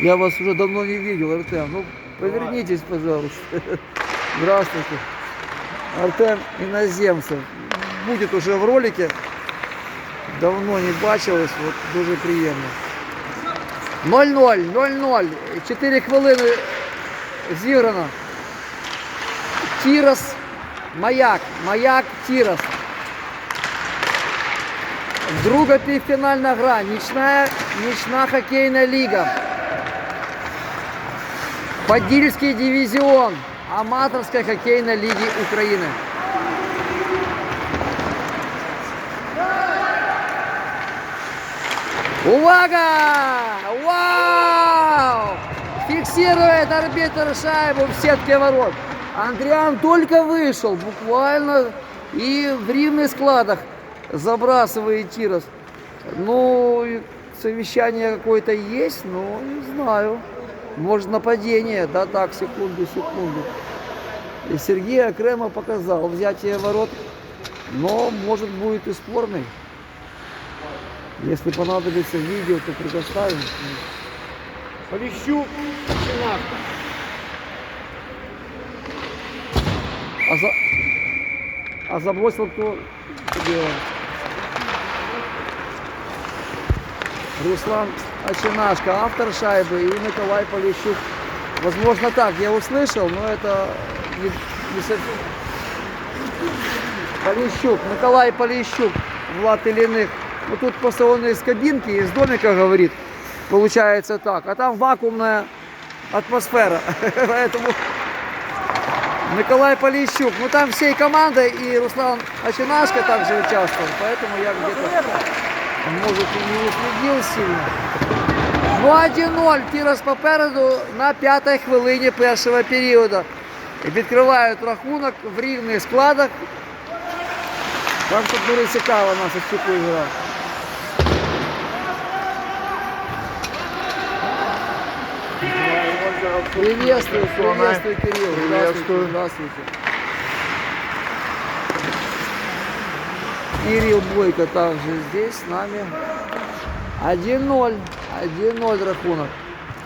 Я вас уже давно не видел, Артем. Ну, повернитесь, пожалуйста. Здравствуйте. Артем Иноземцев. Будет уже в ролике. Давно не бачились, вот дуже приємно. 0-0, 0-0. 4 хвилини зіграно. Тірос, Маяк, Маяк, Тірос. Друга півфінальна гра. Нічна, нічна хокейна ліга. Подільський дивізіон аматорської хокейної ліги України. Увага! Вау! Фиксирует арбитр шайбу в сетке ворот. Андриан только вышел, буквально и в ривных складах забрасывает Тирос. Ну, и совещание какое-то есть, но не знаю. Может нападение, да так, секунду, секунду. И Сергей Акремов показал взятие ворот, но может будет и спорный. Если понадобится видео, то предоставим. Чинавка. А, за... а забросил кто? Кто Руслан Очинашко, автор шайбы, и Николай Полищук. Возможно так, я услышал, но это не, не совсем... Полищук, Николай Полищук, Влад Ильиных. Ну тут просто он из кабинки, из домика говорит, получается так. А там вакуумная атмосфера, поэтому Николай Полищук. Ну там всей командой и Руслан Очинашко также участвовал, поэтому я где-то, может, и не уследил сильно. Ну 1-0, Тірос попереду на п'ятій хвилині першого періоду. І Відкривають рахунок в рівних складах. Так що дуже цікава наша цікава гра. Приветствую, приветствую, Кирилл. Здравствуйте, Приветствую. здравствуйте. Кирилл Бойко также здесь с нами. 1-0, 1-0 рахунок.